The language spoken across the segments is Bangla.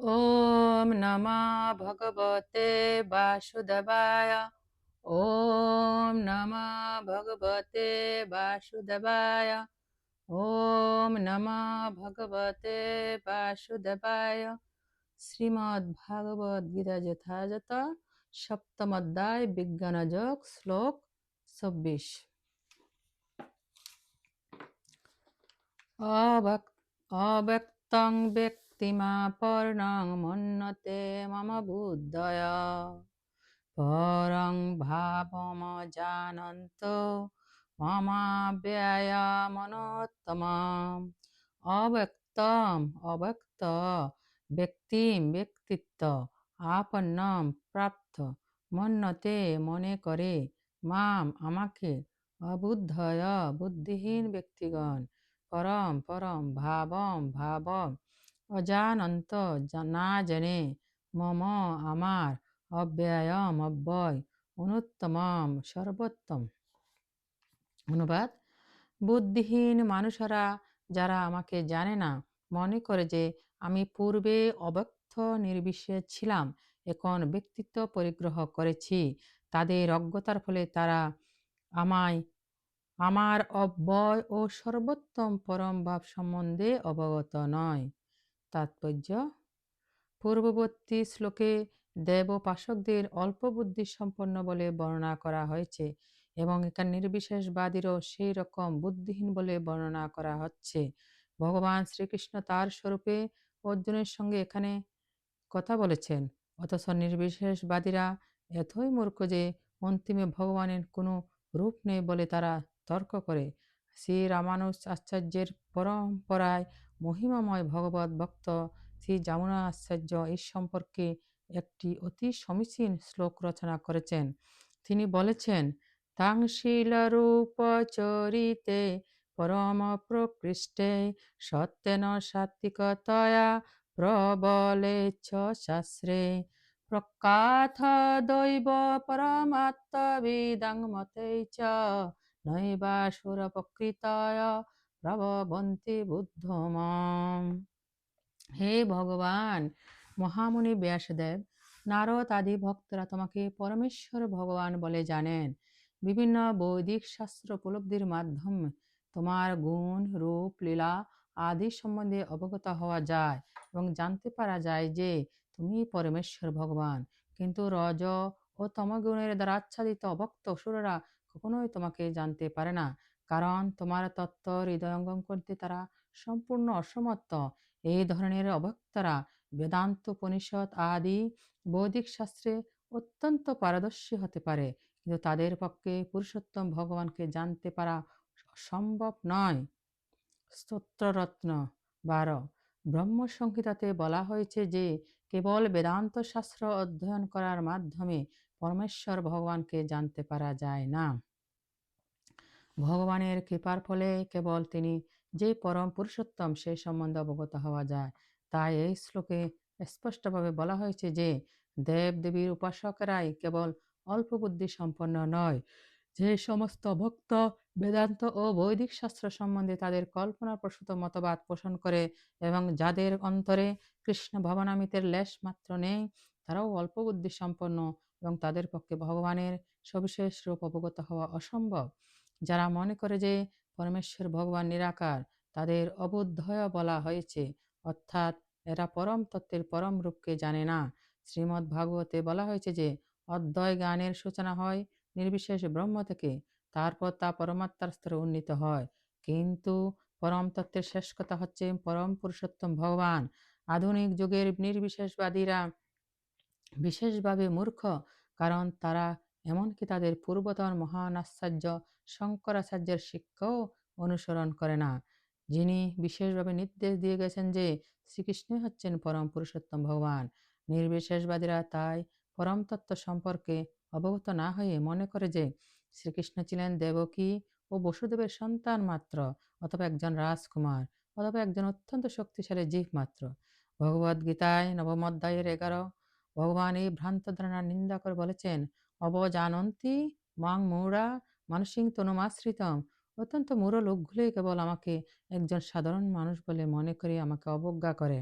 ॐ नमः भगवते वासुदेवाय ॐ नमः भगवते वासुदेवाय ॐ नमः भगवते वासुदेवाय শ্রীমদ্ভাগবদ্গীতা যথাযথ সপ্তম অধ্যায় বিজ্ঞানযোগ শ্লোক চব্বিশ অভক ব্যক্তিমাপর্ণং মন্যতে মম বুদ্ধয় পরং ভাবম ভাবমজানন্ত মমাব্যয়মনোত্তমম অব্যক্তম অব্যক্ত ব্যক্তিম ব্যক্তিত্ব আপন্নম প্রাপ্ত মন্যতে মনে করে মাম আমাকে অবুদ্ধয় বুদ্ধিহীন ব্যক্তিগণ পরম পরম ভাবম ভাব অজানন্ত না জেনে মম আমার অব্যয়ম অব্যয় অনুত্তমম সর্বোত্তম। অনুবাদ, বুদ্ধিহীন মানুষরা যারা আমাকে জানে না, মনে করে যে আমি পূর্বে অব্যক্ত নির্বিশেষ ছিলাম, এখন ব্যক্তিত্ব পরিগ্রহ করেছি, তাদের অজ্ঞতার ফলে তারা আমায়, আমার অব্যয় ও সর্বোত্তম পরম ভাব সম্বন্ধে অবগত নয়। তাৎপর্য। পূর্ববর্তী শ্লোকে দেব দেবোপাসকদের অল্প বুদ্ধি সম্পন্ন বলে বর্ণনা করা হয়েছে এবং এখানে নির্বিশেষবাদীরও সেই রকম বুদ্ধিহীন বলে বর্ণনা করা হচ্ছে। ভগবান শ্রীকৃষ্ণ তার স্বরূপে অর্জুনের সঙ্গে এখানে কথা বলেছেন, অথচ নির্বিশেষবাদীরা এতই মূর্খ যে অন্তিমে ভগবানের কোনো রূপ নেই বলে তারা তর্ক করে। শ্রী রামানুজ আচার্যের পরম্পরায় মহিমাময় ভগবত ভক্ত শ্রী যমুনা আচার্য এই সম্পর্কে একটি অতি সমীচীন শ্লোক রচনা করেছেন। তিনি বলেছেন চরিতে পরম প্রকৃষ্টে সত্যেন সাত্বিকতয়া প্রবলে শাস্ত্রে প্রকাথ দৈব পরমাত্মবিদং মতে চ নৈবাসুরপকৃতয় প্রবন্তি বুদ্ধমাম। হে ভগবান, মহামুনি ব্যাসদেব, নারদ আদি ভক্তরা তোমাকে পরমেশ্বর ভগবান বলে জানেন। বিভিন্ন বৈদিক শাস্ত্র উপলব্ধির মাধ্যমে তোমার গুণ, রূপ, লীলা আদি সম্বন্ধে অবগত হওয়া যায় এবং জানতে পারা যায় যে তুমি পরমেশ্বর ভগবান। কিন্তু রজ ও তমগুণের দ্বারা আচ্ছাদিত অভক্ত সুররা কখনোই তোমাকে জানতে পারে না। কারণ তোমার তত্ত্ব হৃদয়ঙ্গম করতে তারা সম্পূর্ণ অসমর্থ। এই ধরনের অভক্তরা বেদান্ত, উপনিষদ আদি বৈদিক শাস্ত্রে অত্যন্ত পারদর্শী হতে পারে। কিন্তু তাদের পক্ষে পুরুষোত্তম ভগবানকে জানতে পারা সম্ভব নয়। স্তোত্ররত্ন বারো। ব্রহ্মসংহিতাতে বলা হয়েছে যে, কেবল বেদান্ত শাস্ত্র অধ্যয়ন করার মাধ্যমে পরমেশ্বর ভগবানকে জানতে পারা যায় না। ভগবানের কৃপার ফলে কেবল তিনি যে পরম পুরুষোত্তম সেই সম্বন্ধে অবগত হওয়া যায়। তাই এই শ্লোকে স্পষ্টভাবে বলা হয়েছে যে দেব দেবীর উপাসকেরাই কেবল অল্প বুদ্ধি সম্পন্ন নয়। যে সমস্ত ভক্ত, বেদান্ত ও বৈদিক শাস্ত্র সম্বন্ধে তাদের কল্পনা প্রসূত মতবাদ পোষণ করে এবং যাদের অন্তরে কৃষ্ণ ভবনামিতের লেশ মাত্র নেই, তারাও অল্প বুদ্ধি সম্পন্ন এবং তাদের পক্ষে ভগবানের সবিশেষ রূপ অবগত হওয়া অসম্ভব। যারা মনে করে যে পরমেশ্বর ভগবান নিরাকার, তাদের অবুদ্ধয় বলা হয়েছে। অর্থাৎ এরা পরম তত্ত্বের পরম রূপকে জানে না। শ্রীমৎ ভাগবতে বলা হয়েছে যে, অদ্বয় জ্ঞানের সূচনা হয় নির্বিশেষ ব্রহ্ম থেকে, তারপর তা পরমাত্মার স্তরে উন্নীত হয়। কিন্তু পরম তত্ত্বের শেষ কথা হচ্ছে পরম পুরুষোত্তম ভগবান। আধুনিক যুগের নির্বিশেষবাদীরা বিশেষভাবে মূর্খ, কারণ তারা এমনকি তাদের পূর্বতন মহান আশ্চর্য শঙ্করাচার্যের শিক্ষাও অনুসরণ করে না। যিনি বিশেষভাবে নির্দেশ দিয়ে গেছেন যে শ্রীকৃষ্ণই হচ্ছেন পরম পুরুষোত্তম ভগবান, নির্বিশেষবাদীরা তাই পরম তত্ত্ব সম্পর্কে অবগত না হয়ে মনে করে যে শ্রীকৃষ্ণ ছিলেন দেবকী ও বসুদেবের সন্তান মাত্র অথবা একজন রাজকুমার অথবা একজন অত্যন্ত শক্তিশালী জীব মাত্র। ভগবদ্গীতায় নবম অধ্যায়ের এগারো, ভগবান এই ভ্রান্ত ধারণার নিন্দা করে বলেছেন, অবজানন্তি মাং মৌরা মানসিং তনুমাশ্রিতম। অত্যন্ত মূঢ় লোকগুলোই কেবল আমাকে একজন সাধারণ মানুষ বলে মনে করে আমাকে অবজ্ঞা করে।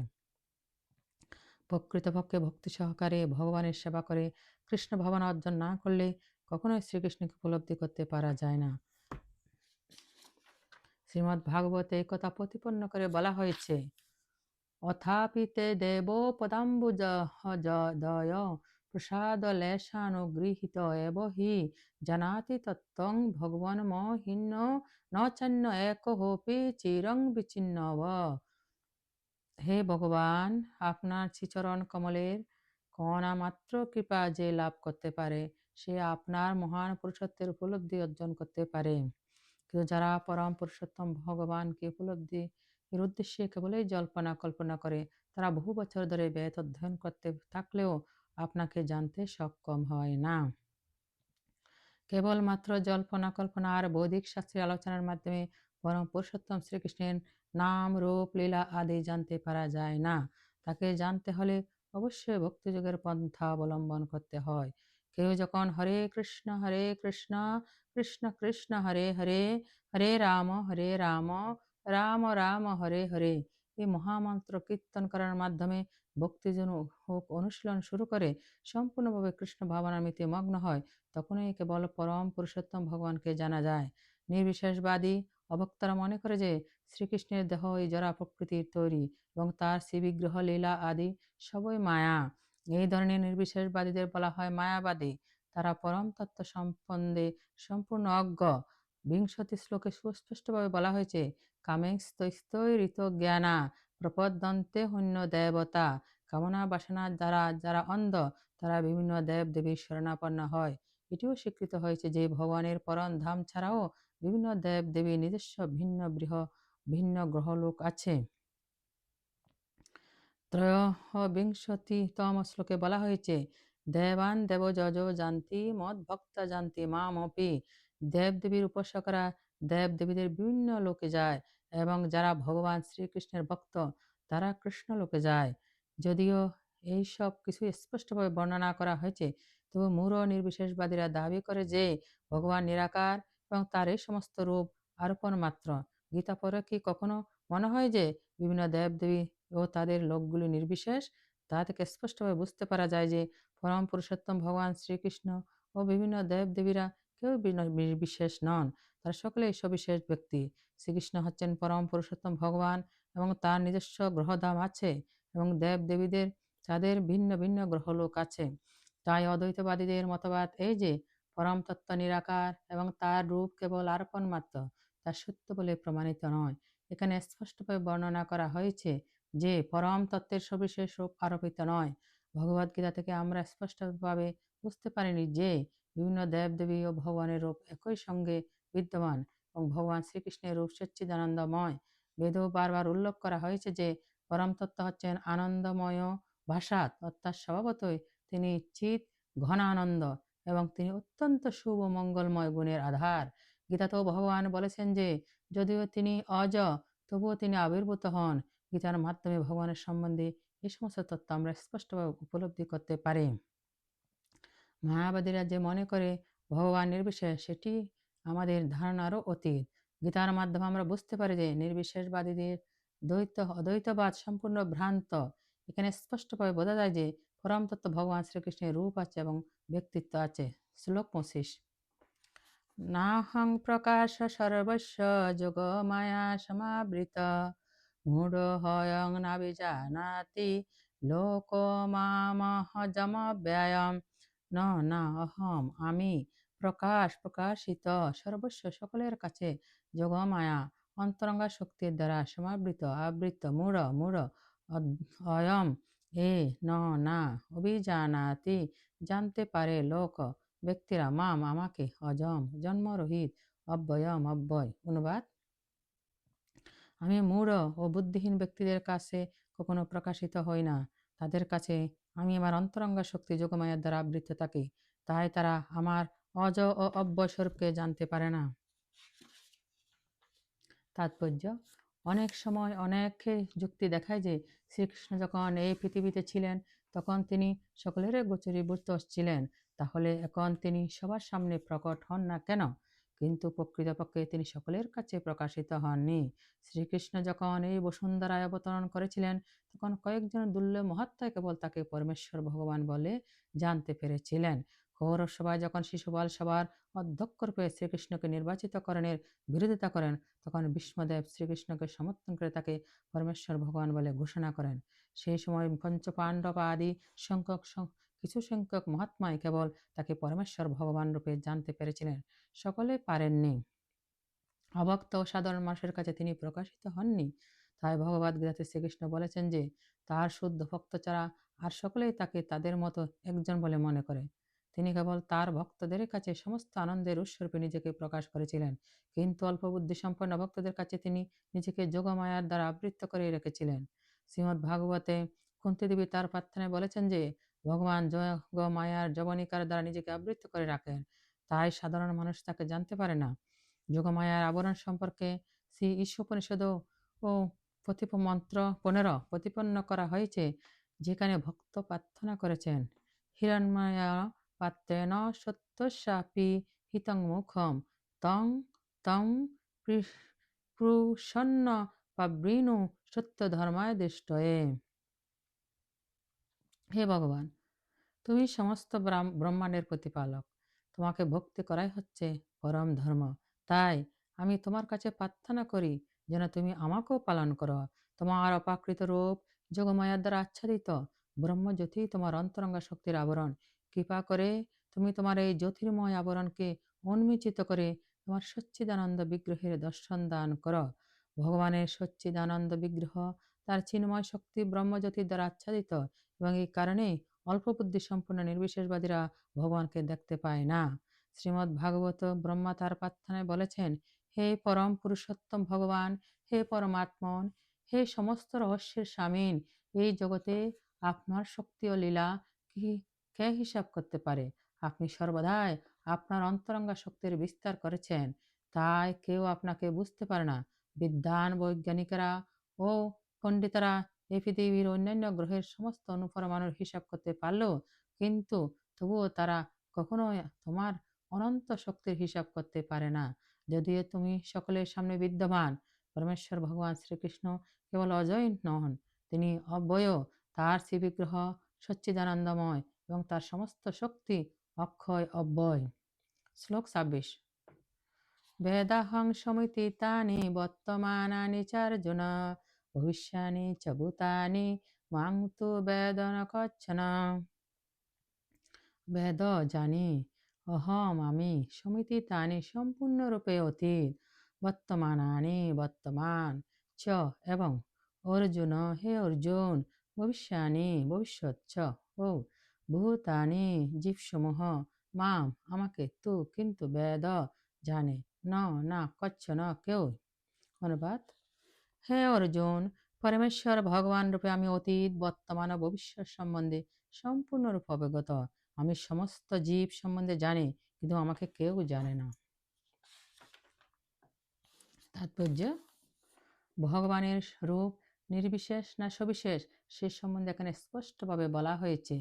প্রকৃতপক্ষে ভক্তি সহকারে ভগবানের সেবা করে, কৃষ্ণ ভাবনা অর্জন না করলে কখনোই শ্রীকৃষ্ণকে উপলব্ধি করতে পারা যায় না। শ্রীমদ্ ভাগবতে এই কথা প্রতিপন্ন করে বলা হয়েছে, অথাপিতে দেব পদাম্বুজ দয় এব হি জানাতি তত্ত্বং ভগবান মহিন্ন ন চান্য এক হোপি চিরং বিচ্ছিন্নব হে ভগবান আপনার শ্রীচরণ কমলের কণা মাত্র কৃপা যে লাভ করতে পারে, সে আপনার মহান পুরুষত্বের উপলব্ধি অর্জন করতে পারে। কিন্তু যারা পরম পুরুষোত্তম ভগবানকে উপলব্ধি এর উদ্দেশ্যে কেবলই জল্পনা কল্পনা করে, তারা বহু বছর ধরে বেদ অধ্যয়ন করতে থাকলেও আপনাকে জানতে সক্ষম হয় না। কেবলমাত্র জল্পনা কল্পনা আর বৈদিক শাস্ত্রের আলোচনার মাধ্যমে পরম পুরুষোত্তম শ্রীকৃষ্ণের নাম, রূপ, লীলা আদি জানতে পারা যায় না। তাকে জানতে হলে অবশ্যই ভক্তিযোগের পন্থা অবলম্বন করতে হয়। কেউ যখন হরে কৃষ্ণ হরে কৃষ্ণ কৃষ্ণ কৃষ্ণ, হরে হরে হরে রাম হরে রাম রাম রাম, হরে হরে, এই মহামন্ত্র কীর্তন করার মাধ্যমে ভক্তিজন হোক, অনুশীলন শুরু করে সম্পূর্ণভাবে কৃষ্ণ ভাবনামিতে মগ্ন হয়, তখনই কেবল পরম পুরুষোত্তম ভগবানকে জানা যায়। নির্বিশেষবাদী অভক্তরা মনে করে যে শ্রীকৃষ্ণের দেহ এই জরা প্রকৃতির তৈরি এবং তার শ্রীবিগ্রহ, লীলা আদি সবই মায়া। এই ধরনের নির্বিশেষবাদীদের বলা হয় মায়াবাদী। তারা পরম তত্ত্ব সম্বন্ধে সম্পূর্ণ অজ্ঞ। বিংশতি শ্লোকে সুস্পষ্টভাবে বলা হয়েছে কামেস্তৈস্তৈরিত জ্ঞানা। প্রপদন্তে হন্য দেবতা। কামনা বাসনার দ্বারা যারা অন্ধ, তারা বিভিন্ন দেব দেবীর শরণাপন্ন হয়। এটিও স্বীকৃত হয়েছে যে ভগবানের পরম ধাম ছাড়াও বিভিন্ন দেব দেবী নিজস্ব ভিন্ন বৃহ, ভিন্ন গ্রহলোক আছে। ত্রয়োবিংশতিতম শ্লোকে বলা হয়েছে, দেবান দেব যজ জানতি মদ ভক্ত জানতি মামপি। দেবদেবীর উপাসকরা দেবদেবীদের বিভিন্ন লোকে যায়। এবং যারা ভগবান শ্রীকৃষ্ণের ভক্ত, তারা কৃষ্ণ লোকে যায়। যদিও এই সব কিছু স্পষ্টভাবে বর্ণনা করা হয়েছে, তবু মূর নির্বিশেষবাদীরা দাবি করে যে, ভগবান নিরাকার এবং তার এই সমস্ত রূপ আরোপণ মাত্র। গীতা পরে কি কখনো মনে হয় যে, বিভিন্ন দেবদেবী ও তাদের লোকগুলি নির্বিশেষ? তা থেকে স্পষ্টভাবে বুঝতে পারা যায় যে, পরম পুরুষোত্তম ভগবান শ্রীকৃষ্ণ ও বিভিন্ন দেবদেবীরা কেউ বিশেষ নন। তারা সকলেই সবিশেষ ব্যক্তি। শ্রীকৃষ্ণ হচ্ছেন পরম পুরুষোত্তম ভগবান এবং তার নিজস্ব গ্রহধাম আছে এবং দেব দেবীদের তাদের ভিন্ন ভিন্ন গ্রহলোক আছে। তাই অদ্বৈতবাদীদের মতবাদ এই যে, পরম তত্ত্ব নিরাকার এবং তার রূপ কেবল আরোপণ মাত্র, তা সত্য বলে প্রমাণিত নয়। এখানে স্পষ্টভাবে বর্ণনা করা হয়েছে যে, পরম তত্ত্বের সবিশেষ রূপ আরোপিত নয়। ভগবদ্গীতা থেকে আমরা স্পষ্টভাবে বুঝতে পারিনি যে, বিভিন্ন দেবদেবী ও ভগবানের রূপ একই সঙ্গে বিদ্যমান এবং ভগবান শ্রীকৃষ্ণের রূপ সচ্চিদানন্দময়। বেদেও বারবার উল্লেখ করা হয়েছে যে পরম তত্ত্ব হচ্ছেন আনন্দময় ভাষাত। অর্থাৎ স্বভাবতই তিনি চিত, ঘনানন্দ এবং তিনি অত্যন্ত শুভ মঙ্গলময় গুণের আধার। গীতাতেও ভগবান বলেছেন যে, যদিও তিনি অজ, তবুও তিনি আবির্ভূত হন। গীতার মাধ্যমে ভগবানের সম্বন্ধে এই সমস্ত তত্ত্ব আমরা স্পষ্টভাবে উপলব্ধি করতে পারি। মায়াবাদীরা যে মনে করে ভগবান নির্বিশেষ, সেটি আমাদের ধারণারও অতীত। গীতার মাধ্যমে আমরা বুঝতে পারি যে নির্বিশেষবাদীদের দ্বৈত, অদ্বৈতবাদ সম্পূর্ণ ভ্রান্ত। এখানে স্পষ্টভাবে বোঝা যায় যে পরম তত্ত্ব ভগবান শ্রীকৃষ্ণের রূপ আছে এবং ব্যক্তিত্ব আছে। শ্লোক পঁচিশ। নাহং প্রকাশ সর্বস্ব যোগ মায়া সমাবৃত। মূঢ় হয়ং নাবিজানাতি লোক মামহ জম ব্যয়ম। ন, না, অহম, আমি প্রকাশ, প্রকাশিত সর্বস্ব সকলের কাছে যোগমায়া, অন্তরঙ্গা শক্তির দ্বারা সমাবৃত, আবৃত, মূঢ় মূঢ় অয়ম, এ, ন, না, অভিজানাতি, জানতে পারে লোক, ব্যক্তিরা মাম, আমাকে, অজম, জন্মরহিত, অব্যয়ম, অব্যয়, অনুবাদ। আমি মূঢ় ও বুদ্ধিহীন ব্যক্তিদের কাছে কখনো প্রকাশিত হই না। তাদের কাছে আমি আমার অন্তরঙ্গ শক্তি যোগমায়ার দ্বারা আবৃত থাকি। তাই তারা আমার অজ ও অব্যয় জানতে পারে না। তাৎপর্য, অনেক সময় অনেক যুক্তি দেখায় যে শ্রীকৃষ্ণ যখন এই পৃথিবীতে ছিলেন, তখন তিনি সকলের গোচরীভূত ছিলেন। তাহলে এখন তিনি সবার সামনে প্রকট হন না কেন? কিন্তু প্রকৃতপক্ষে তিনি সকলের কাছে প্রকাশিত হননি। শ্রীকৃষ্ণ যখন এই বসুন্ধরায় অবতরণ করেছিলেন, তখন কয়েকজন দুর্লভ মহাত্মা কেবল তাকে পরমেশ্বর ভগবান বলে জানতে পেরেছিলেন। কৌরব সভায় যখন শিশুপাল সভার অধ্যক্ষ রূপে শ্রীকৃষ্ণকে নির্বাচিত করণের বিরোধিতা করেন, তখন বিষ্ণুদেব শ্রীকৃষ্ণকে সমর্থন করে তাকে পরমেশ্বর ভগবান বলে ঘোষণা করেন। সেই সময় পঞ্চপাণ্ডব আদি সংখ্যক কিছু সংখ্যক মহাত্মাই কেবল তাকে পরমেশ্বর ভগবান রূপে জানতে পেরেছিলেন, সকলে পারেননি। অভক্ত ও সাধারণ মানুষের কাছে তিনি প্রকাশিত হননি। তাই ভগবত গীতাতে শ্রীকৃষ্ণ বলেছেন যে, তার শুদ্ধ ভক্ত ছাড়া আর সকলেই তাকে তাদের মতো একজন বলে মনে করে। তিনি কেবল তার ভক্তদের কাছে সমস্ত আনন্দের উৎসরূপে নিজেকে প্রকাশ করেছিলেন। কিন্তু অল্প বুদ্ধি সম্পন্ন ভক্তদের কাছে তিনি নিজেকে যোগমায়ার দ্বারা আবৃত্ত করে রেখেছিলেন। শ্রীমৎ ভাগবতে কুন্তি দেবী তার প্রার্থনায় বলেছেন যে, ভগবান যোগ মায়ার জবনিকার দ্বারা নিজেকে আবৃত্ত করে রাখেন। তাই সাধারণ মানুষ তাকে জানতে পারে না। যোগমায়ার আবরণ সম্পর্কে শ্রী ঈশ্বপনিষদ ও প্রতিপ মন্ত্র পনেরো প্রতিপন্ন করা হয়েছে, যেখানে ভক্ত প্রার্থনা করেছেন। হিরণমায়া পাত্রেণ সত্যসাপি হিতং মুখম তং তং প্রসন্ন পাবৃণু সত্য ধর্মায় দৃষ্টয়ে। হে ভগবান, তুমি সমস্ত ব্রহ্মাণ্ডের প্রতিপালক। তোমাকে ভক্তি করাই হচ্ছে পরম ধর্ম। তাই আমি তোমার কাছে প্রার্থনা করি যেন তুমি আমাকেও পালন করো। তোমার অপাকৃত রূপ যোগমায়ার দ্বারা আচ্ছাদিত। ব্রহ্মজ্যোতি তোমার অন্তরঙ্গা শক্তির আবরণ। কৃপা করে তুমি তোমার এই জ্যোতির্ময় আবরণকে উন্মিচিত করে তোমার সচ্চিদানন্দ বিগ্রহের দর্শন দান করো। ভগবানের সচ্চিদানন্দ বিগ্রহ তার চিন্ময় শক্তি ব্রহ্মজ্যোতির দ্বারা আচ্ছাদিত এবং এই কারণে অল্প বুদ্ধি সম্পূর্ণ নির্বিশেষবাদীরা ভগবানকে দেখতে পায় না। শ্রীমৎ ভাগবত ব্রহ্মা তার প্রার্থনায় বলেছেন, হে পরম পুরুষোত্তম ভগবান, হে পরমাত্মন, হে সমস্ত রহস্যের স্বামীন এই জগতে আপনার শক্তি ও লীলা কি কে হিসাব করতে পারে? আপনি সর্বদাই আপনার অন্তরঙ্গা শক্তির বিস্তার করেছেন। তাই কেউ আপনাকে বুঝতে পারে না। বিদ্যান বৈজ্ঞানিকেরা ও পণ্ডিতরা এই পৃথিবীর অন্যান্য গ্রহের সমস্ত অনুপরমাণুর হিসাব করতে পারলেও কিন্তু তবুও তারা কখনো তোমার অনন্ত শক্তির হিসাব করতে পারে না। যদিও তুমি সকলের সামনে বিদ্যমান, পরমেশ্বর ভগবান শ্রীকৃষ্ণ কেবল অজয় নন, তিনি অব্যয়, তার শ্রীবিগ্রহ সচ্চিদানন্দময় এবং তার সমস্ত শক্তি, অক্ষয়, অব্যয়। শ্লোক ছাব্বিশ। বেদাহং সমিতি তানি, বর্তমানানি চার্জুন, ভবিষ্যানি চ ভূতানি, মাং তু বেদন কচ্ছন। বেদ জানি, অহম আমি, সমিতি তানি সম্পূর্ণরূপে অতীত, বর্তমানানি বর্তমান চ এবং অর্জুন, হে অর্জুন, ভবিষ্যানি ভবিষ্যৎ চ। ও ভূতানি জীবসমূহ, মাম আমাকে তু কিন্তু বেদ জানে। ন, না, কচ্ছ, ন, কেউ। অনুবাদ, হে অর্জুন, পরমেশ্বর ভগবান রূপে আমি অতীত, বর্তমান ও ভবিষ্যৎ সম্বন্ধে সম্পূর্ণরূপে অবগত। আমি সমস্ত জীব সম্বন্ধে জানি, কিন্তু আমাকে কেউ জানে না। তাৎপর্য, ভগবানের রূপ নির্বিশেষ না সবিশেষ, সে সম্বন্ধে এখানে স্পষ্টভাবে বলা হয়েছে।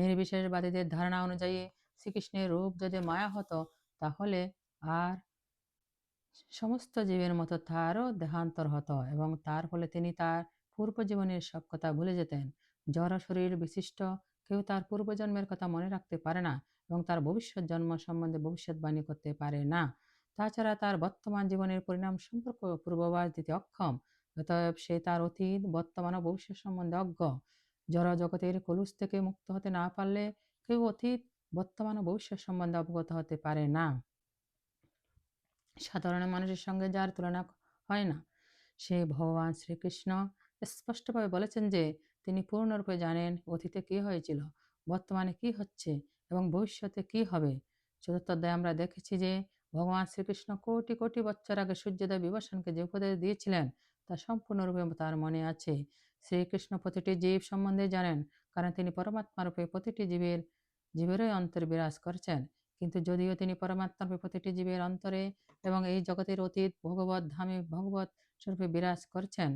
নির্বিশেষবাদীদের ধারণা অনুযায়ী শ্রীকৃষ্ণের রূপ যদি মায়া হতো, তাহলে আর সমস্ত জীবের মতো তারও দেহান্তর হতো এবং তার ফলে তিনি তার পূর্বজীবনের সব কথা ভুলে যেতেন। জড় শরীর বিশিষ্ট, কেউ তার পূর্বজন্মের কথা মনে রাখতে পারে না এবং তার ভবিষ্যৎ জন্ম সম্বন্ধে ভবিষ্যৎবাণী করতে পারে না। তাছাড়া তার বর্তমান জীবনের পরিণাম সম্পর্ক পূর্ববাস দিতে অক্ষম, অতএব সে তার অতীত, বর্তমান ও ভবিষ্যৎ সম্বন্ধে অজ্ঞ। জড় জগতের কলুষ থেকে মুক্ত হতে না পারলে কেউ অতীত, বর্তমান ও ভবিষ্যৎ সম্বন্ধে অবগত হতে পারে না। সাধারণ মানুষের সঙ্গে যার তুলনা হয় না, সে ভগবান শ্রীকৃষ্ণ স্পষ্টভাবে বলেছেন যে, তিনি পূর্ণরূপে জানেন অতীতে কি হয়েছিল, বর্তমানে কি হচ্ছে এবং ভবিষ্যতে কি হবে। চতুর্থ আমরা দেখেছি যে, ভগবান শ্রীকৃষ্ণ কোটি কোটি বছর আগে সূর্যদেব বিভূষণকে যে উপদেশ দিয়েছিলেন, তা সম্পূর্ণরূপে তার মনে আছে। শ্রীকৃষ্ণ প্রতিটি জীব সম্বন্ধে জানেন, কারণ তিনি পরমাত্মা রূপে প্রতিটি জীবের, জীবেরই অন্তর বিরাজ করছেন। কিন্তু যদিও তিনি পরমাত্মা রূপে প্রতিটি জীবের অন্তরে এবং এই জগতের অতীত ভগবত ধামে ভগবত স্বরূপে বিরাজ করছেন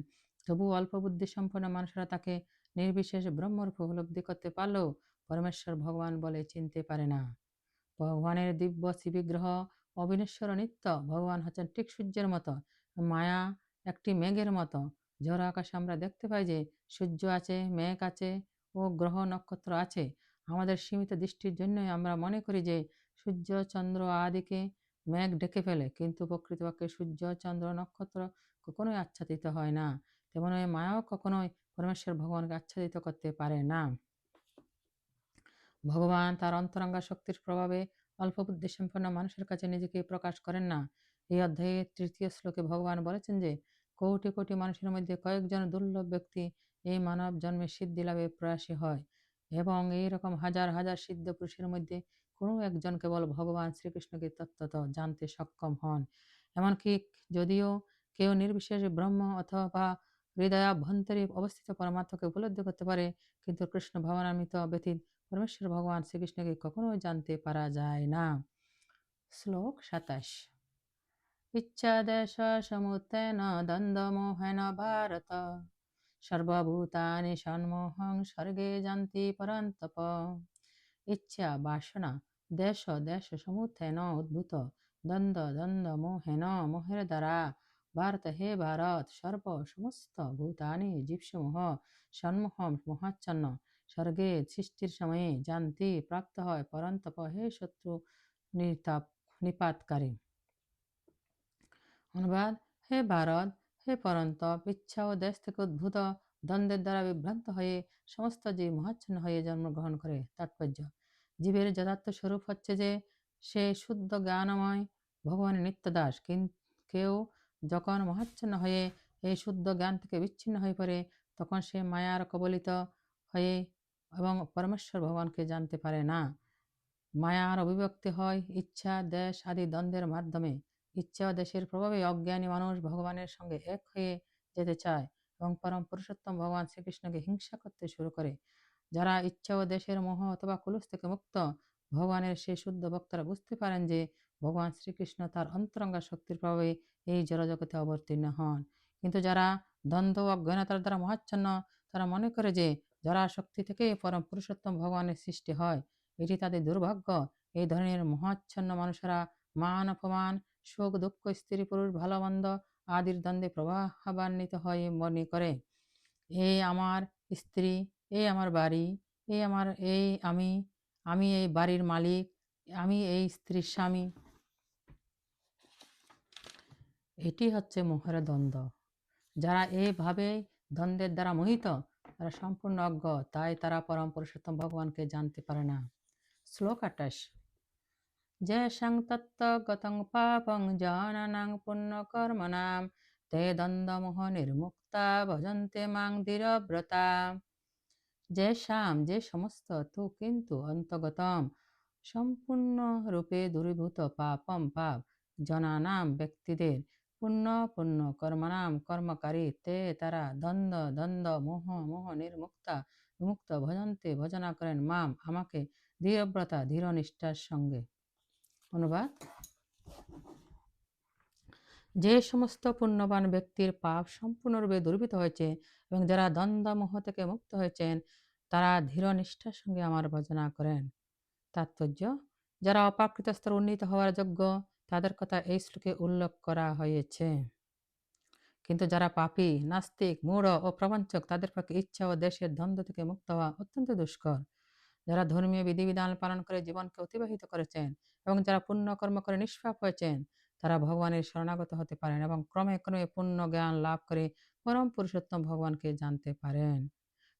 তবু অল্প বুদ্ধি সম্পন্ন মানুষরা তাকে নির্বিশেষ ব্রহ্মরূপে উপলব্ধি করতে পারলেও পরমেশ্বর ভগবান বলে চিনতে পারে না। ভগবানের দিব্য শিবিগ্রহ অবিনশ্বর নিত্য, ভগবান হচ্ছেন ঠিক সূর্যের মতো, মায়া একটি মেঘের মতো ঝড় আকাশে আমরা দেখতে পাই যে সূর্য আছে, মেঘ আছে ও গ্রহ নক্ষত্র আছে। আমাদের সীমিত দৃষ্টির জন্যই আমরা মনে করি যে সূর্য, চন্দ্র আদিকে মেঘ ঢেকে ফেলে, কিন্তু প্রকৃতপক্ষে সূর্য, চন্দ্র নক্ষত্র কখনোই আচ্ছাদিত হয় না। তেমনই মায়াও কখনোই পরমেশ্বর ভগবানকে আচ্ছাদিত করতে পারে না। ভগবান তার অন্তরঙ্গা শক্তির প্রভাবে অল্প বুদ্ধি সম্পন্ন মানুষের কাছে নিজেকে প্রকাশ করেন না। এই অধ্যায়ের তৃতীয় শ্লোকে ভগবান বলেছেন যে কোটি কোটি মানুষের মধ্যে কয়েকজন দুর্লভ ব্যক্তি এই মানব জন্মে সিদ্ধি লাভে প্রয়াসী হয় এবং এই রকম হাজার হাজার সিদ্ধ পুরুষের মধ্যে কোনো একজন কেবল ভগবান শ্রীকৃষ্ণকে তত্ত্বত জানতে সক্ষম হন। এমনকি যদিও কেউ নির্বিশেষে ব্রহ্ম অথবা হৃদয়াভ্যন্তরে অবস্থিত পরমাত্মাকে উপলব্ধি করতে পারে, কিন্তু কৃষ্ণ ভাবনামিত ব্যতীত পরমেশ্বর ভগবান শ্রীকৃষ্ণকে কখনোই জানতে পারা যায় না। শ্লোক সাতাশ। ইচ্ছাদেশ সমুত্তেন দ্বন্দ্বমোহেন ভারত সর্বভূতানি সন্মোহং স্বর্গে জান্তি পরন্তপ ইচ্ছা বাসনা দেশ দেশ সমুত্থেন উদ্ভূত দ্বন্দ্ব দ্বন্দ্ব মোহেন মোহের দ্বারা ভারত হে ভারত সর্ব সমস্ত ভূতানি জীবসমূহ সন্মোহম মহাচ্ছন্ন স্বর্গে সৃষ্টির সময়ে জানতি প্রাপ্ত হয় পরন্তপ হে শত্রু নিপাতকারী অনুবাদ হে ভারত হে পরন্ত, ইচ্ছা ও দেশ থেকে উদ্ভূত, দ্বন্দ্বের দ্বারা বিভ্রান্ত হয়ে সমস্ত জীব মহাচ্ছন্ন হয়ে জন্মগ্রহণ করে। তাৎপর্য, জীবের যথার্থ স্বরূপ হচ্ছে যে, সে শুদ্ধ জ্ঞানময় ভগবানের নিত্যদাস। কেউ যখন মহাচ্ছন্ন হয়ে এই শুদ্ধ জ্ঞান থেকে বিচ্ছিন্ন হয়ে পড়ে, তখন সে মায়ার কবলিত হয়ে এবং পরমেশ্বর ভগবানকে জানতে পারে না। মায়ার অভিব্যক্তি হয় ইচ্ছা, দেশ আদি দ্বন্দ্বের মাধ্যমে। ইচ্ছা দেশের প্রভাবে অজ্ঞানী মানুষ ভগবানের সঙ্গে এক হয়ে যেতে চায় এবং পরম পুরুষোত্তম ভগবান শ্রীকৃষ্ণকে হিংসা করতে শুরু করে। যারা ইচ্ছা ও দেশের মোহ অথবা কুলুস থেকে মুক্ত, ভগবানের সেই শুদ্ধ ভক্তরা বুঝতে পারেন যে ভগবান শ্রীকৃষ্ণ তার অন্তরঙ্গা শক্তির প্রভাবে এই জড়জগতে অবতীর্ণ হন। কিন্তু যারা দ্বন্দ্ব অজ্ঞানতার দ্বারা মহাচ্ছন্ন, তারা মনে করে যে যারা শক্তি থেকে পরম পুরুষোত্তম ভগবানের সৃষ্টি হয়, এটি তাদের দুর্ভাগ্য। এই ধরনের মহাচ্ছন্ন মানুষেরা মান অপমান সুখ দুঃখ, স্ত্রী পুরুষ ভালো মন্দ আদির দ্বন্দ্বে প্রবাহান্বিত হয়ে মনে করে। এই আমার স্ত্রী এই আমার বাড়ি এই আমার এই আমি আমি এই বাড়ির মালিক, আমি এই স্ত্রীর স্বামী। এটি হচ্ছে মোহের দ্বন্দ্ব। যারা এইভাবে দ্বন্দ্বের দ্বারা মোহিত, তারা সম্পূর্ণ অজ্ঞ, তাই তারা পরম পুরুষোত্তম ভগবানকে জানতে পারে না। শ্লোক আটাশ যেষাং তত্ত্বগতং পাপং জানানাং পুণ্যকর্মণাম তে দ্বন্দ্বমোহ নির্মুক্তা ভজন্তে মাং দৃঢ়ব্রতা যে শাম যে সমস্ত তু কিন্তু অন্তগতম সম্পূর্ণ রূপে দূরীভূত পাপম পাপ জনানাম ব্যক্তিদের পুণ্য পুণ্য কর্মনাম কর্মকারী তে তারা দ্বন্দ্ব দ্বন্দ্ব মোহ মোহ নির্মুক্তা মুক্ত ভজন্তে ভজনা করেন মাম আমাকে দৃঢ়ব্রতা, দৃঢ় নিষ্ঠার সঙ্গে অনুবাদ। যে সমস্ত পুণ্যবান ব্যক্তির পাপ সম্পূর্ণরূপে দুর্বৃত হয়েছে এবং যারা দ্বন্দ্ব মোহ থেকে মুক্ত হয়েছেন, তারা ধীর নিষ্ঠার সঙ্গে আমার ভজনা করেন। তাৎপর্য, যারা অপাকৃত স্তর উন্নীত হওয়ার যোগ্য, তাদের কথা এই শ্লোকে উল্লেখ করা হয়েছে। কিন্তু যারা পাপী, নাস্তিক, মূঢ় ও প্রবঞ্চক, তাদের পক্ষে ইচ্ছা ও দেশের দ্বন্দ্ব থেকে মুক্ত হওয়া অত্যন্ত দুষ্কর। যারা ধর্মীয় বিধিবিধান পালন করে জীবনকে অতিবাহিত করেছেন এবং যারা পুণ্য কর্ম করে নিষ্পাপ হয়েছেন, তারা ভগবানের শরণাগত হতে পারেন এবং ক্রমে ক্রমে পূর্ণ জ্ঞান লাভ করে পরম পুরুষোত্তম ভগবানকে জানতে পারেন।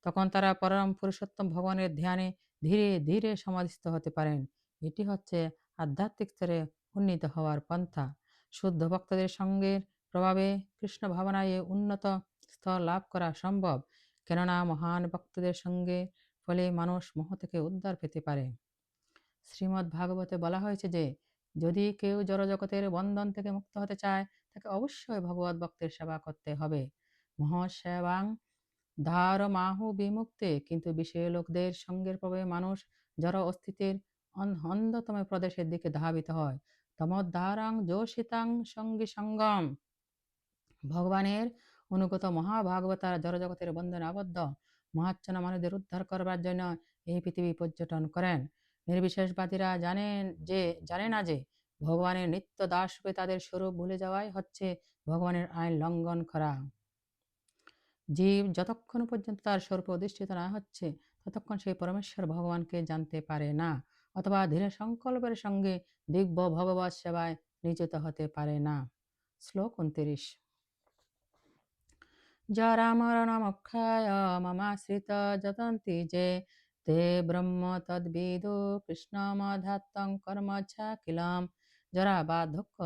তখন তারা পরম পুরুষোত্তম ভগবানের ধ্যানে ধীরে ধীরে সমাধিস্থ হতে পারেন। এটি হচ্ছে আধ্যাত্মিক স্তরে উন্নীত হওয়ার পন্থা। শুদ্ধ ভক্তদের সঙ্গের প্রভাবে কৃষ্ণ ভাবনায় উন্নত স্তর লাভ করা সম্ভব। কেননা মহান ভক্তদের সঙ্গে ফলে মানুষ মোহ থেকে উদ্ধার পেতে পারে। শ্রীমদ্ ভাগবতে বলা হয়েছে যে, যদি কেউ জড়জগতের বন্ধন থেকে মুক্ত হতে চায়, তাকে অবশ্যই ভগবত ভক্তের সেবা করতে হবে। মহাসেবাং ধার মাহু বিমুক্তে, কিন্তু বিষয় লোকদের সঙ্গের প্রভাবে মানুষ জড় অস্তিত্বের অন্ধতম প্রদেশের দিকে ধাবিত হয়। তমোদ্ধারাং যোশিতাং সঙ্গী সঙ্গম। ভগবানের অনুগত মহাভাগবতার জড়জগতের বন্ধনে আবদ্ধ। মহাচ্ছন্ন মানুষদের উদ্ধার করবার জন্য এই পৃথিবী পর্যটন করেন। নির্বিশেষবাদীরা জানেন যে, জানে না যে, ভগবানের নিত্য দাস রূপে তাদের স্বরূপ ভুলে যাওয়াই হচ্ছে ভগবানের আইন লঙ্ঘন করা। জীব যতক্ষণ পর্যন্ত তার স্বরূপ অধিষ্ঠিত না হচ্ছে, ততক্ষণ সেই পরমেশ্বর ভগবানকে জানতে পারে না, অথবা ধীরে সংকল্পের সঙ্গে দিব্য ভগবত সেবায় নিয়োজিত হতে পারে না। শ্লোক উনত্রিশ। যারা মরণমক্ষায় মমাশ্রিত যতন্তি যে তে ব্রহ্ম তদ্বিদু কৃষ্ণমধাত্তং কর্ম কিলম যারা বার্ধক্য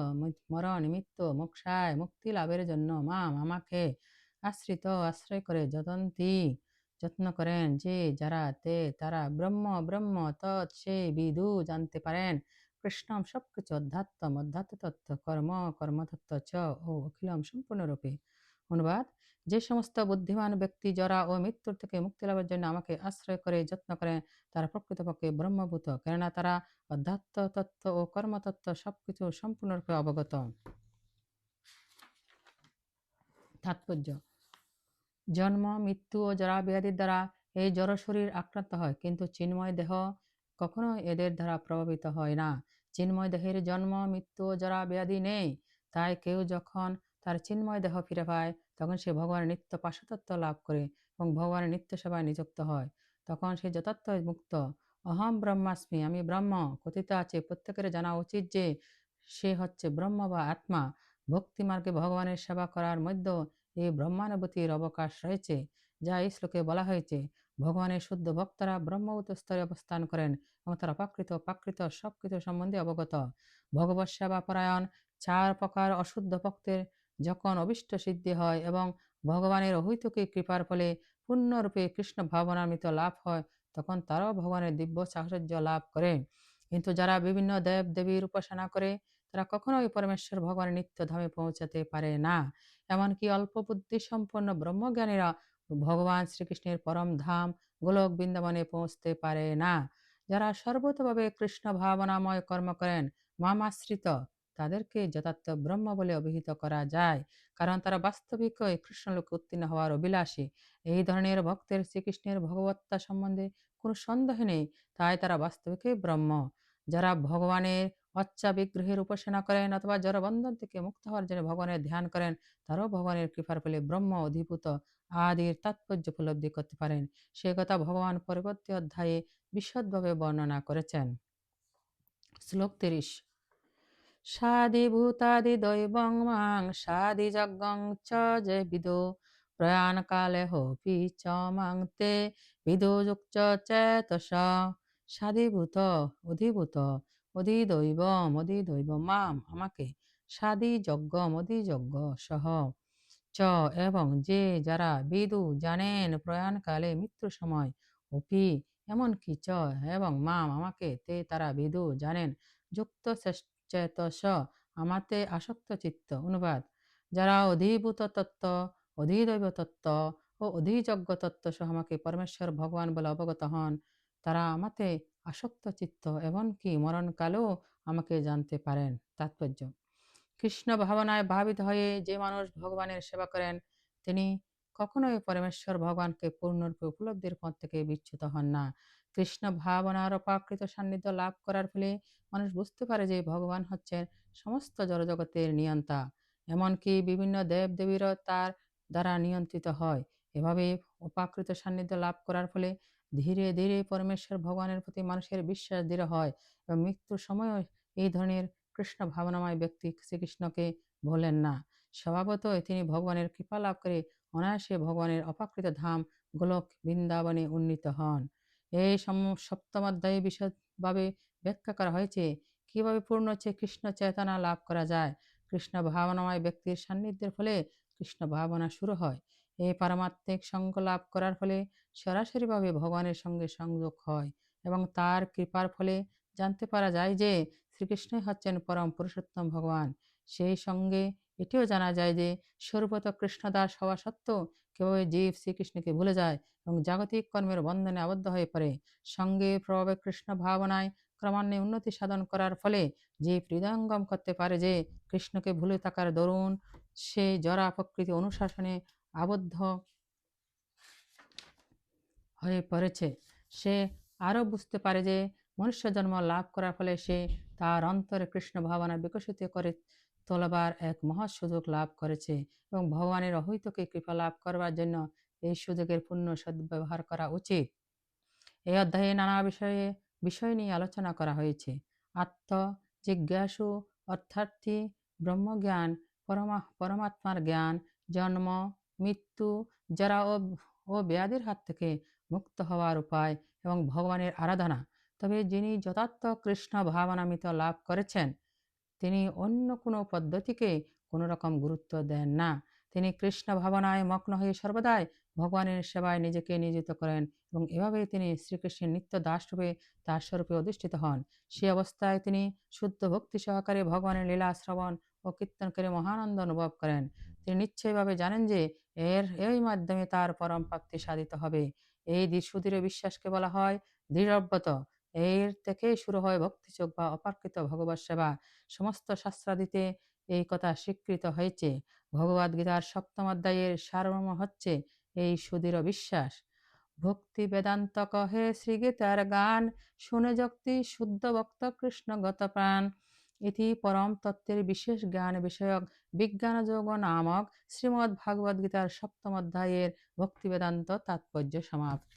মরণ নিমিত্ত মোক্ষায় মুক্তি লাভের জন্য মা আমাকে আশ্রিত আশ্রয় করে যতন্তি যত্ন করেন যে যারা তে তারা ব্রহ্ম ব্রহ্ম তৎ সে বিদু জানতে পারেন কৃষ্ণম সবকিছু অধ্যাত্ম অধ্যাত্ম তত্ত্ব কর্ম কর্মতত্ত্ব চ ও অখিলম সম্পূর্ণরূপে অনুবাদ। যে সমস্ত বুদ্ধিমান ব্যক্তি জরা ও মৃত্যুর থেকে মুক্তি লাভের জন্য আমাকে আশ্রয় করে, যত্ন করে, তারা প্রকৃতপক্ষে ব্রহ্মভূত। কেননা তারা অধ্যাত্ম, তত্ত্ব ও কর্মতত্ত্ব সবকিছু সম্পূর্ণরূপে অবগত। তাৎপর্য। জন্ম, মৃত্যু ও জরা ব্যাধির দ্বারা এই জড় শরীর আক্রান্ত হয়, কিন্তু চিন্ময় দেহ কখনো এদের দ্বারা প্রভাবিত হয় না। চিন্ময় দেহের জন্ম, মৃত্যু ও জরা ব্যাধি নেই। তাই কেউ যখন তার চিন্ময় দেহ ফিরে পায়, তখন সে ভগবানের নিত্য পাশতত্ত্ব লাভ করে এবং ভগবানের নিত্য সেবায় নিযুক্ত হয়। তখন সে যথার্থ মুক্ত। অহম ব্রহ্মাস্মি, আমি ব্রহ্ম, কথিত আছে, প্রত্যেকের জানা উচিত যে সে হচ্ছে ব্রহ্ম বা আত্মা। ভক্তি মার্গে ভগবানের সেবা করার মধ্যে এই ব্রহ্মানুভূতির অবকাশ রয়েছে, যা এই শ্লোকে বলা হয়েছে, ভগবানের শুদ্ধ ভক্তরা ব্রহ্মভূত স্তরে অবস্থান করেন এবং তারা প্রাকৃত প্রাকৃত সব কিছু সম্বন্ধে অবগত। ভগবৎ সেবা পরায়ণ চার প্রকার অশুদ্ধ ভক্তের যখন অবিষ্ট সিদ্ধি হয় এবং ভগবানের অহৈতুকী কৃপার ফলে পূর্ণরূপে কৃষ্ণ ভাবনামৃত লাভ হয়, তখন তারাও ভগবানের দিব্য সাহচর্য লাভ করে। কিন্তু যারা বিভিন্ন দেব দেবীর উপাসনা করে, তারা কখনোই পরমেশ্বর ভগবানের নিত্য ধামে পৌঁছাতে পারে না। এমনকি অল্প বুদ্ধি সম্পন্ন ব্রহ্মজ্ঞানীরা ভগবান শ্রীকৃষ্ণের পরম ধাম গোলক বৃন্দাবনে পৌঁছতে পারে না। যারা সর্বতভাবে কৃষ্ণ ভাবনাময় কর্ম করেন, মামাশ্রিত তাদেরকে যথার্থ ব্রহ্ম বলে অভিহিত করা যায়। কারণ তারা বাস্তবিক কৃষ্ণলোকে উত্তীর্ণ হওয়ার অভিলাষী। এই ধরনের ভক্তের শ্রীকৃষ্ণের ভগবত্তা সম্বন্ধে কোনো সন্দেহ নেই, তাই তারা বাস্তবিকই ব্রহ্ম। যারা ভগবানের অচ্চা বিগ্রহের উপাসনা করেন অথবা জড়বন্ধন থেকে মুক্ত হওয়ার জন্য ভগবানের ধ্যান করেন, তারাও ভগবানের কৃপার ফলে ব্রহ্ম, অধিভূত আদির তাৎপর্য উপলব্ধি করতে পারেন। সে কথা ভগবান পরবর্তী অধ্যায়ে বিশদভাবে বর্ণনা করেছেন। শ্লোক তিরিশ। সাদিভূতাদিদৈবং মাং সাদিযজ্ঞং চ যে বিদো, প্রয়াণকালে হোপি চ মাং তে বিদোযুক্ত চেতস সাদিভূত অধিভূত অধিদৈবম অধিদৈব মাম, আমাকে সাদি যজ্ঞম অধিযজ্ঞ সহ। চ, এবং যে যারা বিদু জানেন প্রয়াণকালে মৃত্যুর সময়, অপি এমনকি চ এবং মাম, আমাকে তে তারা বিদু জানেন, যুক্ত চেতস আমাতে আসক্ত চিত্ত, অনুবাদ। যারা অধিভূত তত্ত্ব অধিদৈব তত্ত্ব ও অধিযজ্ঞ তত্ত্ব সহ আমাকে পরমেশ্বর, ভগবান বলে অবগত হন, তারা আমাতে আসক্ত চিত্ত, এমনকি মরণকালেও আমাকে জানতে পারেন। তাৎপর্য। কৃষ্ণ ভাবনায় ভাবিত হয়ে যে মানুষ ভগবানের সেবা করেন, তিনি কখনোই পরমেশ্বর, ভগবানকে পূর্ণরূপে উপলব্ধির পথ থেকে বিচ্যুত হন না। কৃষ্ণ ভাবনার অপাকৃত সান্নিধ্য লাভ করার ফলে মানুষ বুঝতে পারে যে ভগবান হচ্ছেন সমস্ত জড়জগতের নিয়ন্তা। এমনকি বিভিন্ন দেব দেবীরও তার দ্বারা নিয়ন্ত্রিত হয়। এভাবে অপাকৃত সান্নিধ্য লাভ করার ফলে ধীরে ধীরে পরমেশ্বর ভগবানের প্রতি মানুষের বিশ্বাস দৃঢ় হয় এবং মৃত্যুর সময়ও এই ধরনের কৃষ্ণ ভাবনাময় ব্যক্তি শ্রীকৃষ্ণকে ভোলেন না। স্বভাবতই তিনি ভগবানের কৃপা লাভ করে অনায়াসে ভগবানের অপাকৃত ধাম গোলক বৃন্দাবনে উন্নীত হন। এই সপ্তম অধ্যায়ে বিশদভাবে ব্যাখ্যা করা হয়েছে, কীভাবে পূর্ণ হচ্ছে কৃষ্ণ চেতনা লাভ করা যায়? কৃষ্ণ ভাবনাময় ব্যক্তির সান্নিধ্যের ফলে কৃষ্ণ ভাবনা শুরু হয়। এই পারমাত্মিক সঙ্গ লাভ করার ফলে সরাসরিভাবে ভগবানের সঙ্গে সংযোগ হয় এবং তার কৃপার ফলে জানতে পারা যায় যে শ্রীকৃষ্ণই হচ্ছেন পরম পুরুষোত্তম ভগবান। সেই সঙ্গে এটিও জানা যায় যে স্বরূপত কৃষ্ণদাস হওয়া সত্ত্বেও কেউ জীব শ্রীকৃষ্ণকে ভুলে যায় এবং জাগতিক কর্মের বন্ধনে আবদ্ধ হয়ে পড়ে? সঙ্গে প্রভাবে কৃষ্ণ ভাবনায় ক্রমান্বয়ে উন্নতি সাধন করার ফলে যে হৃদয়ঙ্গম করতে পারে যে কৃষ্ণকে ভুলে থাকার দরুন সে জরা প্রকৃতি অনুশাসনে আবদ্ধ হয়ে পড়েছে। সে আরও বুঝতে পারে যে মনুষ্য জন্ম লাভ করার ফলে সে তার অন্তরে কৃষ্ণ ভাবনা বিকশিত করে তোলবার এক মহৎ সুযোগ লাভ করেছে এবং ভগবানের অহৈতকে কৃপা লাভ করবার জন্য এই সুযোগের পূর্ণ সদ্ব্যবহার করা উচিত। এই অধ্যায়ে নানা বিষয়ে, বিষয় নিয়ে আলোচনা করা হয়েছে। আত্ম জিজ্ঞাসু অর্থার্থী ব্রহ্মজ্ঞান, পরমা, পরমাত্মার জ্ঞান, জন্ম, মৃত্যু যারা ও ও ব্যাধির হাত থেকে মুক্ত হওয়ার উপায় এবং ভগবানের আরাধনা। তবে যিনি যথার্থ কৃষ্ণ ভাবনামিত লাভ করেছেন তিনি অন্য কোনো পদ্ধতিকে কোনো রকম গুরুত্ব দেন না। তিনি কৃষ্ণ ভাবনায় মগ্ন হয়ে সর্বদাই ভগবানের সেবায় নিজেকে নিয়োজিত করেন এবং এভাবেই তিনি শ্রীকৃষ্ণের নিত্য দাসরূপে তার স্বরূপে অধিষ্ঠিত হন। সে অবস্থায় তিনি শুদ্ধ ভক্তি সহকারে ভগবানের লীলা, শ্রবণ ও কীর্তন করে মহানন্দ অনুভব করেন। তিনি নিশ্চয়ভাবে জানেন যে এর এই মাধ্যমে তার পরম প্রাপ্তি সাধিত হবে। এই সুদৃঢ় বিশ্বাসকে বলা হয় দৃঢ়ব্রত। এর থেকেই শুরু হয় ভক্তিযোগ বা অপার্কৃত ভগবত সেবা। সমস্ত শাস্ত্রাদিতে এই কথা স্বীকৃত হয়েছে। ভগবদ গীতার সপ্তম অধ্যায়ের সারমর্ম হচ্ছে এই সুদৃঢ় বিশ্বাস। ভক্তি বেদান্ত কহে শ্রীগীতার গান, শুনে যক্তি শুদ্ধ ভক্ত কৃষ্ণগত প্রাণ। ইতি পরম তত্ত্বের বিশেষ জ্ঞান বিষয়ক বিজ্ঞান যোগ নামক শ্রীমদ্ ভাগবত গীতার সপ্তম অধ্যায়ের ভক্তি বেদান্ত তাৎপর্য সমাপ্ত।